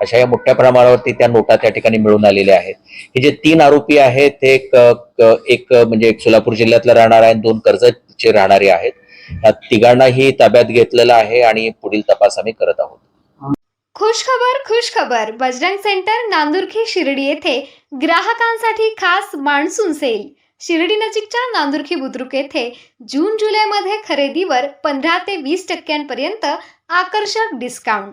अशा या मोठ्या प्रमाणावरती त्या नोटा त्या ठिकाणी मिळून आलेल्या आहेत. हे जे तीन आरोपी आहेत ते एक एक म्हणजे एक सोलापूर जिल्ह्यातला राहणार आहे आणि दोन कर्जतचे राहणारे आहेत. या तिघांनाही ताब्यात घेतलेलं आहे आणि पुढील तपास आम्ही करत आहोत. खुश खबर खुश खबर बजरंग सेंटर नांदुर्खी शिर्डी येथे ग्राहकांसाठी खास मान्सून सेल. शिर्डी नजीकच्या नांदुर्खी बुद्रुक येथे जून जुलैमध्ये खरेदीवर पंधरा ते वीस टक्क्यांपर्यंत आकर्षक डिस्काउंट